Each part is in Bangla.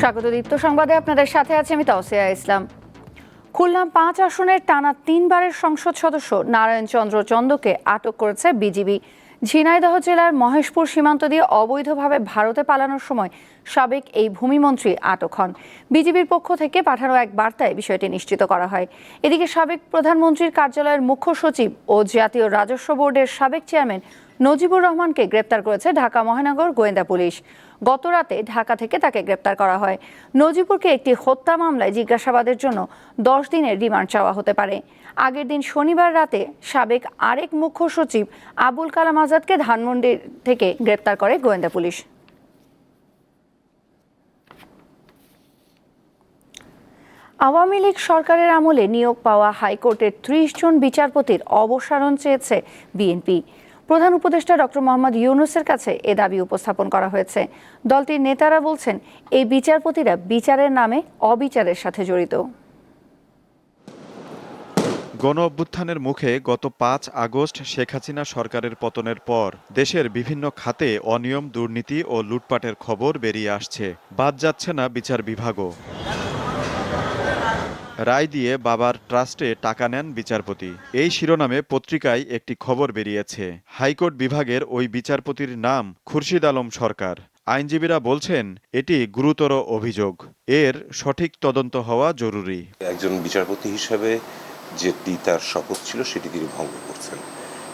স্বাগত দীপ্ত সংবাদে আপনাদের সাথে আছে আমি তাওসিয়া ইসলাম। খুলনা পাঁচ আসনের টানা তিনবারের সংসদ সদস্য নারায়ণ চন্দ্র চন্দকে আটক করেছে বিজিবি। ঝিনাইদহ জেলার মহেশপুর সীমান্ত দিয়ে অবৈধভাবে ভারতে পালানোর সময় সাবেক এই ভূমিমন্ত্রী আটক হন। বিজিবির পক্ষ থেকে পাঠানো এক বার্তায় বিষয়টি নিশ্চিত করা হয়। এদিকে সাবেক প্রধানমন্ত্রীর কার্যালয়ের মুখ্য সচিব ও জাতীয় রাজস্ব বোর্ডের সাবেক চেয়ারম্যান নজিবুর রহমানকে গ্রেপ্তার করেছে ঢাকা মহানগর গোয়েন্দা পুলিশ। গত রাতে ঢাকা থেকে তাকে গ্রেপ্তার করা হয়। নজিবুরকে একটি হত্যা মামলায় জিজ্ঞাসাবাদের জন্য দশ দিনের রিমান্ড চাওয়া হতে পারে। আগের দিন শনিবার রাতে সাবেক আরেক মুখ্য সচিব আবুল কালাম আজাদকে ধানমন্ডি থেকে গ্রেপ্তার করে গোয়েন্দা পুলিশ। আওয়ামী লীগ সরকারের আমলে নিয়োগ পাওয়া হাইকোর্টের ত্রিশ জন বিচারপতির অবসারণ চেয়েছে বিএনপি। প্রধান উপদেষ্টা ডক্টর মোহাম্মদ ইউনুসের কাছে এ দাবি উপস্থাপন করা হয়েছে। দলটির নেতারা বলছেন, এই বিচারপতিরা বিচারের নামে অবিচারের সাথে জড়িত। গণ অভ্যুত্থানের মুখে গত পাঁচ আগস্ট শেখ হাসিনা সরকারের পতনের পর দেশের বিভিন্ন খাতে অনিয়ম, দুর্নীতি ও লুটপাটের খবর বেরিয়ে আসছে। বাদ যাচ্ছে না বিচার বিভাগও। রায় দিয়ে বাবার ট্রাস্টে টাকা নেন বিচারপতি। এই শিরোনামে পত্রিকায় একটি খবর বেরিয়েছে। হাইকোর্ট বিভাগের ওই বিচারপতির নাম খুরশিদ আলম সরকার। আইনজীবীরা বলছেন, এটি গুরুতর অভিযোগ। এর সঠিক তদন্ত হওয়া জরুরি। একজন বিচারপতি হিসাবে যেটি তার শপথ ছিল, সেটি তিনি ভঙ্গ করছেন।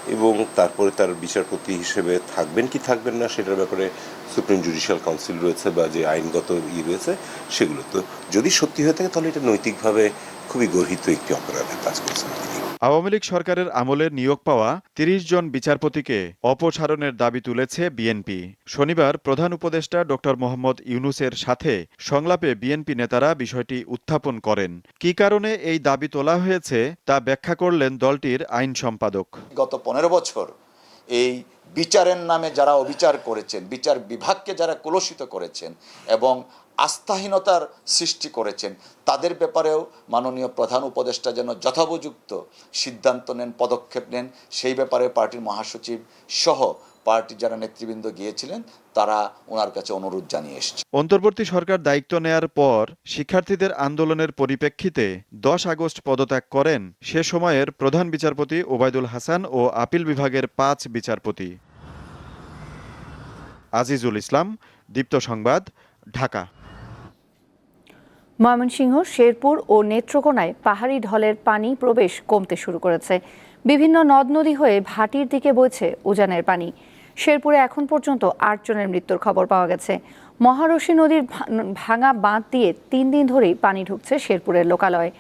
এবং তারপরে তার বিচারপতি হিসেবে থাকবেন কি থাকবেন না, সেটার ব্যাপারে সুপ্রিম জুডিশিয়াল কাউন্সিল রয়েছে বা যে আইনগত ই রয়েছে সেগুলো তো যদি সত্যি হয়ে থাকে তাহলে এটা নৈতিকভাবে খুবই গর্হিত একটি অপরাধের কাজ করছেন তিনি। আওয়ামী লীগ সরকারের আমলে নিয়োগ পাওয়া তিরিশ জন বিচারপতিকে অপসারণের দাবি তুলেছে বিএনপি শনিবার প্রধান উপদেষ্টা ডক্টর মোহাম্মদ ইউনুসের সাথে সংলাপে বিএনপি নেতারা বিষয়টি উত্থাপন করেন। কি কারণে এই দাবি তোলা হয়েছে তা ব্যাখ্যা করলেন দলটির আইন সম্পাদক। গত পনেরো বছর এই বিচারের নামে যারা অবিচার করেছেন, বিচার বিভাগকে যারা কলুষিত করেছেন এবং আস্থাহীনতার সৃষ্টি করেছেন, তাদের ব্যাপারেও মাননীয় প্রধান উপদেষ্টা যেন যথোপযুক্ত সিদ্ধান্ত নেন, পদক্ষেপ নেন, সেই ব্যাপারে পার্টির মহাসচিব সহ পার্টির যারা নেতৃবৃন্দ গিয়েছিলেন তারা ওনার কাছে অনুরোধ জানিয়ে এসছে। অন্তর্বর্তী সরকার দায়িত্ব নেয়ার পর শিক্ষার্থীদের আন্দোলনের পরিপ্রেক্ষিতে দশ আগস্ট পদত্যাগ করেন সে সময়ের প্রধান বিচারপতি ওবায়দুল হাসান ও আপিল বিভাগের পাঁচ বিচারপতি। আজিজুল ইসলাম দীপ্ত সংবাদ ঢাকা। ময়মনসিংহ শেরপুর ও নেত্রকোনায় পাহাড়ি ঢলের পানি প্রবেশ কমতে শুরু করেছে। বিভিন্ন নদ নদী হয়ে ভাটির দিকে বইছে উজানের পানি। শেরপুরে এখন পর্যন্ত আট জনের মৃত্যুর খবর পাওয়া গেছে। মহারশী নদীর ভাঙা বাঁধ দিয়ে তিন দিন ধরেই পানি ঢুকছে শেরপুরের লোকালয়ে।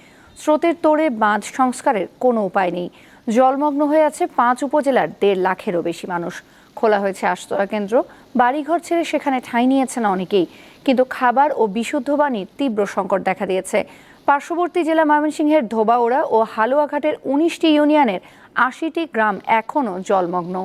স্রোতের তোড়ে বাঁধ সংস্কারের কোনো উপায় নেই। জলমগ্ন হয়ে আছে পাঁচ উপজেলার দেড় লাখেরও বেশি মানুষ। খোলা হয়েছে আশ্রয় কেন্দ্র। বাড়িঘর ছেড়ে সেখানে ঠাঁই নিয়েছেন অনেকেই। কিন্তু খাবার ও বিশুদ্ধ পানির তীব্র সংকট দেখা দিয়েছে। পার্শ্ববর্তী জেলা ময়মনসিংহের ধোবাওড়া ও হালুয়াঘাটের উনিশটি ইউনিয়নের আশিটি গ্রাম এখনও জলমগ্ন।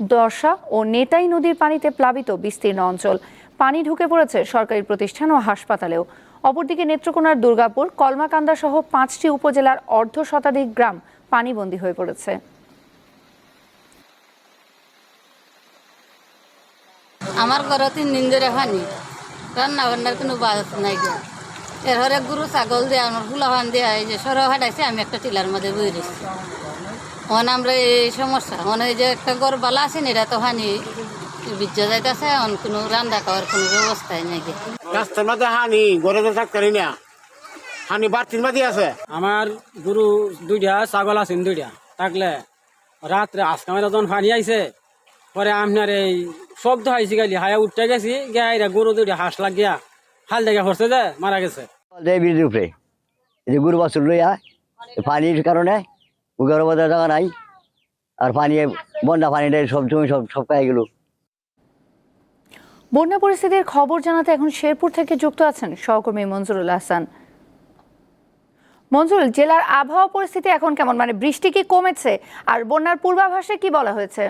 দর্শা ও নেতাই নদীর পানিতে প্লাবিত বিস্তীর্ণ অঞ্চল। পানি ঢুকে পড়েছে সরকারি প্রতিষ্ঠান ও হাসপাতালেও। অপরদিকে নেত্রকোনার দুর্গাপুর, কলমাকান্দা সহ পাঁচটি উপজেলার অর্ধ শতাধিক গ্রাম পানিবন্দী হয়ে পড়েছে। আমার ঘরতে দিন ধরে রান্না বান্নার কোনো বাস নাই এর হরে গরু, ছাগল দিয়ে, আমার ফুলা দেওয়া এই যে সর হাঁটাইছে, আমি একটা টিলার মধ্যে বই রয়েছি। মনে আমরা এই সমস্যা। মনে হয় যে একটা গড় বালা আছে না এটা তো হানি বিজ্জা যাইতেছে এখন কোনো রান্না খাওয়ার কোনো ব্যবস্থাই নাই রাস্তার মধ্যে হানি ঘরে তো থাকতে না। হানি বাড়তির মাঝে আছে। আমার গরু দুইটা ছাগল আছে দুইটা। থাকলে রাত্রে আজকে আমার যখন পানি আইছে পরে আপনার এই শব্দ হয়েছে গালি হায়া উঠতে গেছি গিয়া গরু দুইটা হাঁস লাগিয়া হাল দেখে পড়ছে যে মারা গেছে। দেবীর উপরে। যে গরু বাছুর লইয়া পানির কারণে উগার মধ্যে জায়গা নাই। আর পানি বন্যা পানিটা সব জমি সব সব খাই গেল। বন্যা পরিস্থিতির খবর জানাতে এখন শেরপুর থেকে যুক্ত আছেন সহকর্মী মঞ্জুরুল হাসান। মঞ্জুরুল জেলার আবহাওয়া পরিস্থিতি এখন কেমন? মানে বৃষ্টি কি কমেছে? আর বন্যার পূর্বাভাসে কি বলা হয়েছে?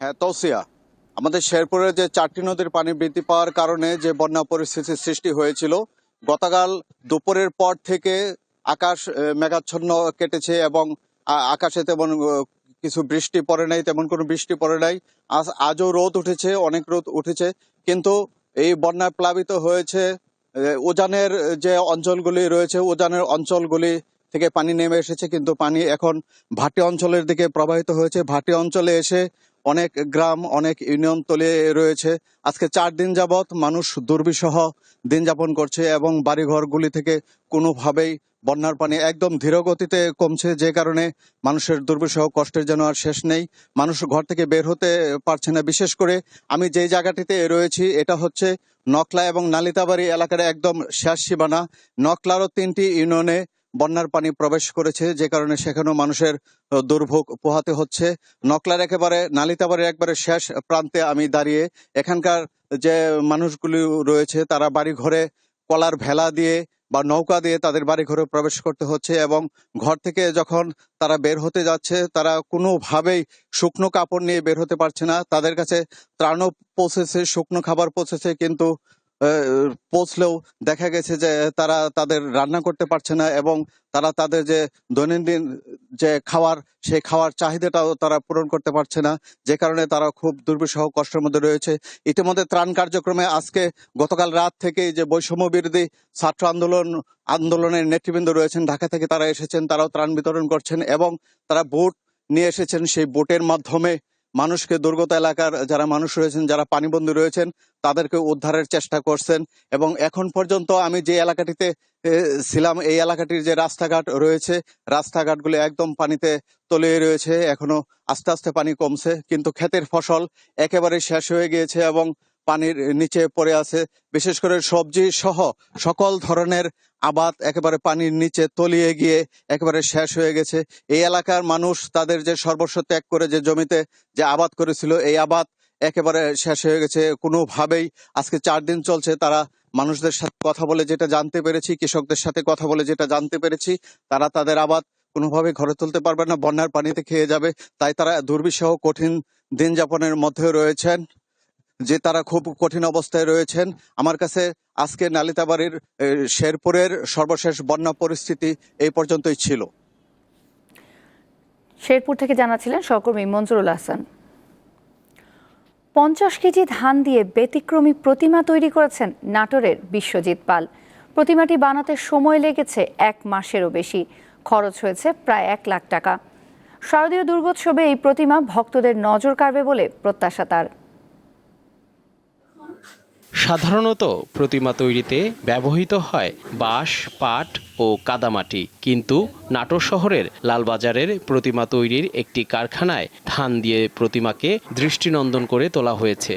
হ্যাঁ তৌসিয়া আমাদের শেরপুরে যে চারটি নদীর পানি বৃদ্ধি পাওয়ার কারণে যে বন্যা পরিস্থিতির সৃষ্টি হয়েছিল গতকাল দুপুরের পর থেকে আকাশ মেঘাচ্ছন্ন কেটেছে এবং আকাশে তেমন কিছু বৃষ্টি পড়ে নাই, তেমন কোনো বৃষ্টি পড়ে নাই। আজ, আজও রোদ উঠেছে, অনেক রোদ উঠেছে, কিন্তু এই বন্যায় প্লাবিত হয়েছে উজানের যে অঞ্চলগুলি রয়েছে, উজানের অঞ্চলগুলি থেকে পানি নেমে এসেছে, কিন্তু পানি এখন ভাটি অঞ্চলের দিকে প্রবাহিত হয়েছে। ভাটি অঞ্চলে এসে অনেক গ্রাম, অনেক ইউনিয়ন তলিয়ে রয়েছে। আজকে চার দিন যাবৎ মানুষ দুর্বিষহ দিন যাপন করছে এবং বাড়িঘরগুলি থেকে কোনোভাবেই বন্যার পানি একদম ধীর গতিতে কমছে, যে কারণে মানুষের দুর্বিষহ কষ্টের যেন আর শেষ নেই। মানুষ ঘর থেকে বের হতে পারছে না। বিশেষ করে আমি যেই জায়গাটিতে রয়েছি, এটা হচ্ছে নকলা এবং নালিতাবাড়ি এলাকার একদম শেষ সীমানা। নকলারও তিনটি ইউনিয়নে বন্যার পানি প্রবেশ করেছে, যে কারণে সেখানেও মানুষের দুর্ভোগ পোহাতে হচ্ছে। নকলার একেবারে, নালিতাবাড়ির একবারে শেষ প্রান্তে আমি দাঁড়িয়ে এখানকার যে মানুষগুলি রয়েছে, তারা বাড়ি ঘরে কলার ভেলা দিয়ে বা নৌকা দিয়ে তাদের বাড়ি ঘরে প্রবেশ করতে হচ্ছে এবং ঘর থেকে যখন তারা বের হতে যাচ্ছে, তারা কোনোভাবেই শুকনো কাপড় নিয়ে বের হতে পারছে না। তাদের কাছে ত্রাণও পৌঁছেছে, শুকনো খাবার পৌঁছেছে, কিন্তু পৌঁছলেও দেখা গেছে যে তারা তাদের রান্না করতে পারছে না এবং তারা তাদের যে দৈনন্দিন যে খাওয়ার, সেই খাওয়ার চাহিদাটাও তারা পূরণ করতে পারছে না। যে কারণে তারা খুব দুর্বিষহ কষ্টের মধ্যে রয়েছে। ইতিমধ্যে ত্রাণ কার্যক্রমে আজকে গতকাল রাত থেকেই যে বৈষম্য বিরোধী ছাত্র আন্দোলন, আন্দোলনের নেতৃবৃন্দ রয়েছেন, ঢাকা থেকে তারা এসেছেন, তারাও ত্রাণ বিতরণ করছেন এবং তারা বোট নিয়ে এসেছেন। সেই বোটের মাধ্যমে মানুষকে দুর্গত এলাকার যারা মানুষ রয়েছেন, যারা পানিবন্দী রয়েছেন, তাদেরকে উদ্ধারের চেষ্টা করছেন। এবং এখন পর্যন্ত আমি যে এলাকাটিতে ছিলাম, এই এলাকাটির যে রাস্তাঘাট রয়েছে, রাস্তাঘাটগুলি একদম পানিতে তলিয়ে রয়েছে। এখনও আস্তে আস্তে পানি কমছে, কিন্তু ক্ষেতের ফসল একেবারে শেষ হয়ে গিয়েছে এবং পানির নিচে পড়ে আছে। বিশেষ করে সবজি সহ সকল ধরনের আবাদ একেবারে পানির নিচে তলিয়ে গিয়ে একেবারে শেষ হয়ে গেছে। এই এলাকার মানুষ তাদের যে সর্বস্ব ত্যাগ করে যে জমিতে যে আবাদ করেছিল, এই আবাদ একেবারে শেষ হয়ে গেছে। কোনোভাবেই আজকে চার দিন চলছে, তারা মানুষদের সাথে কথা বলে যেটা জানতে পেরেছি, কৃষকদের সাথে কথা বলে যেটা জানতে পেরেছি, তারা তাদের আবাদ কোনোভাবে ঘরে তুলতে পারবে না, বন্যার পানিতে খেয়ে যাবে। তাই তারা দুর্বিষহ কঠিন দিন যাপনের মধ্যে রয়েছেন। যে তারা খুব কঠিন অবস্থায় রয়েছেন। আমার কাছে আজকে নালিতাবাড়ির শেরপুরের সর্বশেষ বন্যা পরিস্থিতি এই পর্যন্তই ছিল। শেরপুর থেকে জানাচ্ছিলেন সহকর্মী মঞ্জুরুল হাসান। পঞ্চাশ কেজি ধান দিয়ে ব্যতিক্রমী প্রতিমা তৈরি করেছেন নাটোরের বিশ্বজিৎ পাল। প্রতিমাটি বানাতে সময় লেগেছে এক মাসেরও বেশি। খরচ হয়েছে প্রায় এক লাখ টাকা। শারদীয় দুর্গোৎসবে এই প্রতিমা ভক্তদের নজর কাড়বে বলে প্রত্যাশা তার। সাধারণত প্রতিমা তৈরিতে ব্যবহৃত হয় বাঁশ, পাট ও কাদামাটি। কিন্তু নাটোর শহরের লালবাজারের প্রতিমা তৈরির একটি কারখানায় ধান দিয়ে প্রতিমাকে দৃষ্টিনন্দন করে তোলা হয়েছে।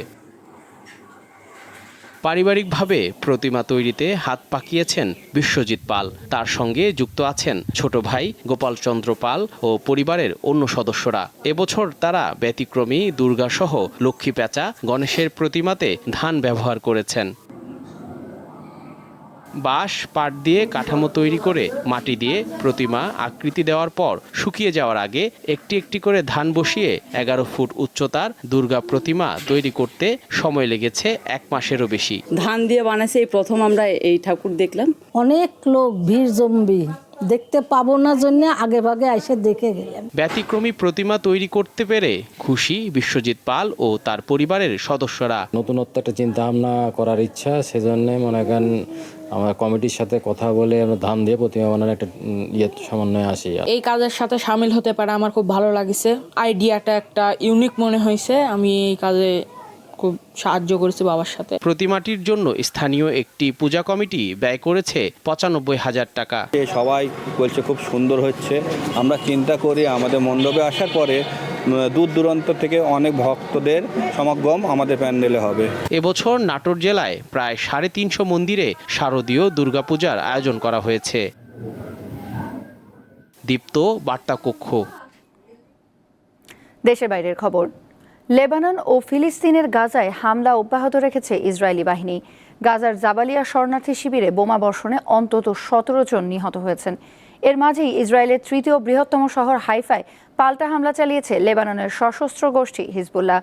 পারিবারিকভাবে প্রতিমা তৈরিতে হাত পাকিয়েছেন বিশ্বজিৎ পাল। তার সঙ্গে যুক্ত আছেন ছোট ভাই গোপালচন্দ্র পাল ও পরিবারের অন্য সদস্যরা। এবছর তারা ব্যতিক্রমী দুর্গাসহ লক্ষ্মী প্যাঁচা গণেশের প্রতিমাতে ধান ব্যবহার করেছেন। বাঁশ পাট দিয়ে কাঠামো তৈরি করে মাটি দিয়ে প্রতিমা আকৃতি দেওয়ার পর শুকিয়ে যাওয়ার আগে একটি একটি করে ধান বসিয়ে এগারো ফুট উচ্চতার দুর্গা প্রতিমা তৈরি করতে সময় লেগেছে এক মাসেরও বেশি। ধান দিয়ে বানাইছে এই প্রথম আমরা এই ঠাকুর দেখলাম। অনেক লোক ভিড় জমবি। দেখতে পাবো না জন্য আগে ভাগে এসে দেখে গেলাম। ব্যতিক্রমী প্রতিমা তৈরি করতে পেরে খুশি বিশ্বজিৎ পাল ও তার পরিবারের সদস্যরা। নতুনত্ব একটা চিন্তা ভাবনা করার ইচ্ছা সেজন্য মনে করেন আমরা কমিটির সাথে কথা বলে আমরা ধান দিয়ে প্রতিমা বানানোর একটা ইয়ে সমন্বয়ে আসি। এই কাজের সাথে সামিল হতে পারে আমার খুব ভালো লাগিছে। আইডিয়াটা একটা ইউনিক মনে হয়েছে। আমি এই কাজে খুব সাহায্য করেছি বাবার সাথে। প্রতিমাটির জন্য স্থানীয় একটি পূজা কমিটি ব্যয় করেছে পঁচানব্বই হাজার টাকা। সবাই বলছে খুব সুন্দর হচ্ছে। আমরা চিন্তা করি আমাদের মণ্ডপে আসার পরে দূর দূরান্ত থেকে অনেক ভক্তদের সমাগম আমাদের প্যান্ডেলে হবে। এবছর নাটোর জেলায় প্রায় সাড়ে তিনশো মন্দিরে শারদীয় দুর্গাপূজার আয়োজন করা হয়েছে। দীপ্ত বার্তা কক্ষ দেশের বাইরের খবর। লেবানন ও ফিলিস্তিনের গাজায় হামলা অব্যাহত রেখেছে ইসরায়েলি বাহিনী। গাজার জাবালিয়া শরণার্থী শিবিরে বোমা বর্ষণে অন্তত সতেরো জন নিহত হয়েছেন। এর মাঝেই ইসরায়েলের তৃতীয় বৃহত্তম শহর হাইফায় পাল্টা হামলা চালিয়েছে লেবাননের সশস্ত্র গোষ্ঠী হিজবুল্লাহ।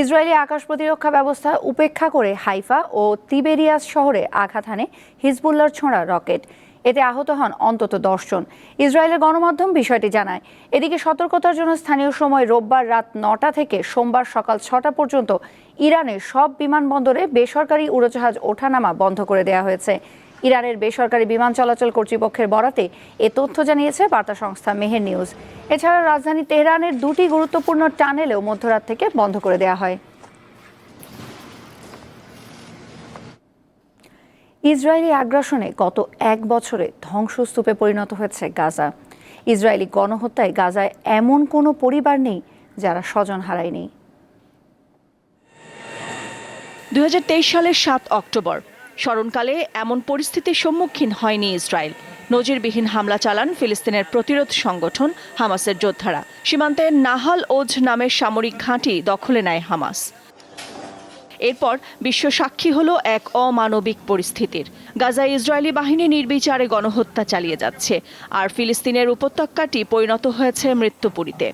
ইসরায়েলি আকাশ প্রতিরক্ষা ব্যবস্থা উপেক্ষা করে হাইফা ও তিবেরিয়াস শহরে আঘাত হানে হিজবুল্লার ছোঁড়া রকেট। এতে আহত হন অন্তত দশজন ইসরায়েলের গণমাধ্যম বিষয়টি জানায়, এদিকে সতর্কতার জন্য স্থানীয় সময় রোববার রাত নটা থেকে সোমবার সকাল ছটা পর্যন্ত ইরানের সব বিমানবন্দরে বেসরকারি উড়োজাহাজ ওঠানামা বন্ধ করে দেওয়া হয়েছে। ইরানের বেসরকারি বিমান চলাচল কর্তৃপক্ষের বরাতে এ তথ্য জানিয়েছে বার্তা সংস্থা মেহের নিউজ। এছাড়া রাজধানী তেহরানের দুটি গুরুত্বপূর্ণ টানেলেও মধ্যরাত থেকে বন্ধ করে দেওয়া হয়। ইসরায়েলি আগ্রাসনে গত এক বছরে ধ্বংসস্তূপে পরিণত হয়েছে গাজা। ইসরায়েলি গণহত্যায় গাজায় এমন কোনো পরিবার নেই যারা স্বজন হারায়নি। দু হাজার তেইশ সালের সাত অক্টোবর স্মরণকালে এমন পরিস্থিতির সম্মুখীন হয়নি ইসরায়েল। নজিরবিহীন হামলা চালান ফিলিস্তিনের প্রতিরোধ সংগঠন হামাসের যোদ্ধারা। সীমান্তে নাহাল ওজ নামের সামরিক ঘাঁটি দখলে নেয় হামাস। এরপর বিশ্ব সাক্ষী হল এক অমানবিক পরিস্থিতির। গাজায় ইসরায়েলি বাহিনী নির্বিচারে গণহত্যা চালিয়ে যাচ্ছে, আর ফিলিস্তিনের উপত্যকাটি পরিণত হয়েছে মৃত্যুপুরীতে।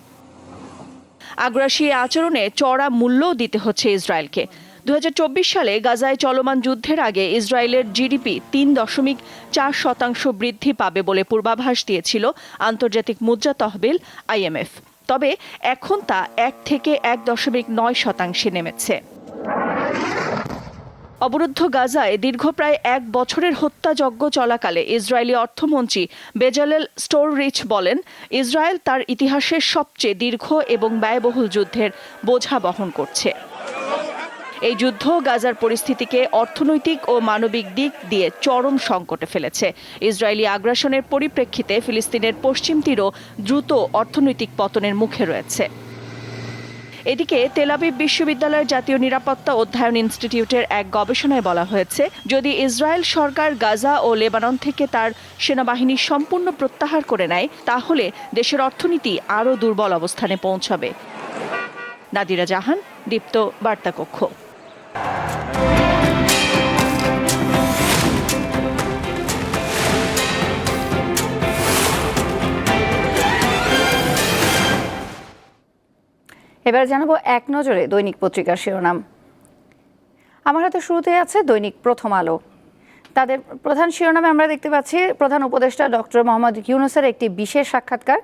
আগ্রাসী আচরণে চড়া মূল্যও দিতে হচ্ছে ইসরায়েলকে। দু হাজার চব্বিশ সালে গাজায় চলমান যুদ্ধের আগে ইসরায়েলের জিডিপি তিন দশমিক চার শতাংশ বৃদ্ধি পাবে বলে পূর্বাভাস দিয়েছিল আন্তর্জাতিক মুদ্রা তহবিল আইএমএফ। তবে এখন তা এক থেকে এক দশমিক নয় শতাংশে নেমেছে। অবরুদ্ধ গাজায় দীর্ঘ প্রায় এক বছরের হত্যাযজ্ঞ চলাকালে ইসরায়েলি অর্থমন্ত্রী বেজালেল স্টোররিচ বলেন, ইসরায়েল তার ইতিহাসের সবচেয়ে দীর্ঘ এবং ব্যয়বহুল যুদ্ধের বোঝা বহন করছে। এই যুদ্ধ গাজার পরিস্থিতিকে অর্থনৈতিক ও মানবিক দিক দিয়ে চরম সংকটে ফেলেছে। ইসরায়েলি আগ্রাসনের পরিপ্রেক্ষিতে ফিলিস্তিনের পশ্চিম তীরও দ্রুত অর্থনৈতিক পতনের মুখে রয়েছে। এদিকে তেলাবিব বিশ্ববিদ্যালয়ের জাতীয় নিরাপত্তা অধ্যয়ন ইনস্টিটিউটের এক গবেষণায় বলা হয়েছে, যদি ইসরায়েল সরকার গাজা ও লেবানন থেকে তার সেনাবাহিনী সম্পূর্ণ প্রত্যাহার করে নেয়, তাহলে দেশের অর্থনীতি আরও দুর্বল অবস্থানে পৌঁছাবে। নাদিরা জাহান, দীপ্ত বার্তা কক্ষ এবার জানাব এক নজরে দৈনিক পত্রিকার শিরোনাম। আমার হাতে শুরুতে আছে দৈনিক প্রথম আলো। তাদের প্রধান শিরোনামে আমরা দেখতে পাচ্ছি, প্রধান উপদেষ্টা ডক্টর মোহাম্মদ ইউনুসের একটি বিশেষ সাক্ষাৎকার।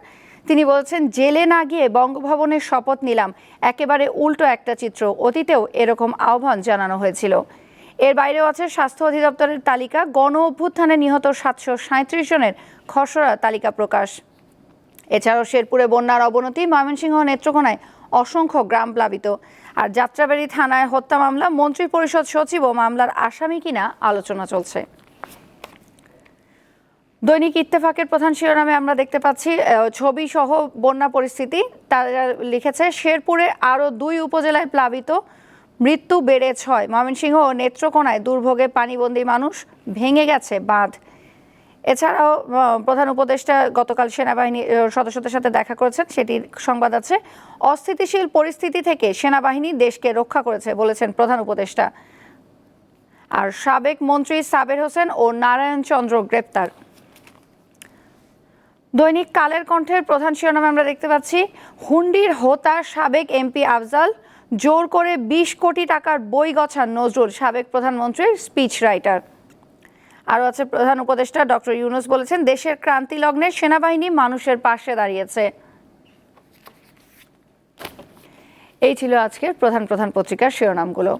তিনি বলছেন, জেলে না গিয়ে বঙ্গভবনের শপথ নিলাম। একেবারে উল্টো একটা চিত্র। অতীতেও এরকম আহ্বান জানানো হয়েছিল। এর বাইরেও আছে, স্বাস্থ্য অধিদপ্তরের তালিকা, গণ অভ্যুত্থানে নিহত সাতশো সাঁত্রিশ জনের খসড়া তালিকা প্রকাশ। এছাড়াও শেরপুরে বন্যার অবনতি ময়মনসিংহ নেত্রকোনায় অসংখ্য গ্রাম প্লাবিত। আর যাত্রাবাড়ি থানায় হত্যা মামলা মন্ত্রী পরিষদ সচিব ও মামলার আসামি কিনা আলোচনা চলছে। দৈনিক ইত্তেফাকের প্রধান শিরোনামে আমরা দেখতে পাচ্ছি ছবি সহ বন্যা পরিস্থিতি। তারা লিখেছে, শেরপুরে আরও দুই উপজেলায় প্লাবিত, মৃত্যু বেড়ে ছয়। ময়মনসিংহ ও নেত্রকোনায় দুর্ভোগে পানিবন্দী মানুষ ভেঙে গেছে বাঁধ। এছাড়াও প্রধান উপদেষ্টা গতকাল সেনাবাহিনী সদস্যদের সাথে দেখা করেছেন। সেটির সংবাদ আছে, অস্থিতিশীল পরিস্থিতি থেকে সেনাবাহিনী দেশকে রক্ষা করেছে বলেছেন প্রধান উপদেষ্টা। আর সাবেক মন্ত্রী সাবের হোসেন ও নারায়ণ চন্দ্র গ্রেপ্তার। দৈনিক কালের কণ্ঠের প্রধান শিরোনামে আমরা দেখতে পাচ্ছি, হুন্ডির হোতা সাবেক এমপি আফজাল জোর করে বিশ কোটি টাকার বই গছান নজরুল সাবেক প্রধানমন্ত্রীর স্পিচ রাইটার আরও আছে প্রধান উপদেষ্টা ডক্টর ইউনুস বলেছেন, দেশের ক্রান্তি লগ্নে সেনাবাহিনী মানুষের পাশে দাঁড়িয়েছে। এই ছিল আজকের প্রধান প্রধান পত্রিকার শিরোনামগুলো।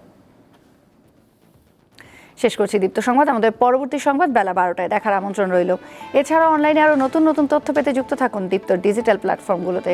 শেষ করছি দীপ্ত সংবাদ। আমাদের পরবর্তী সংবাদ বেলা বারোটায় দেখার আমন্ত্রণ রইল। এছাড়া অনলাইনে আরও নতুন নতুন তথ্য পেতে যুক্ত থাকুন দীপ্ত ডিজিটাল প্ল্যাটফর্মগুলোতে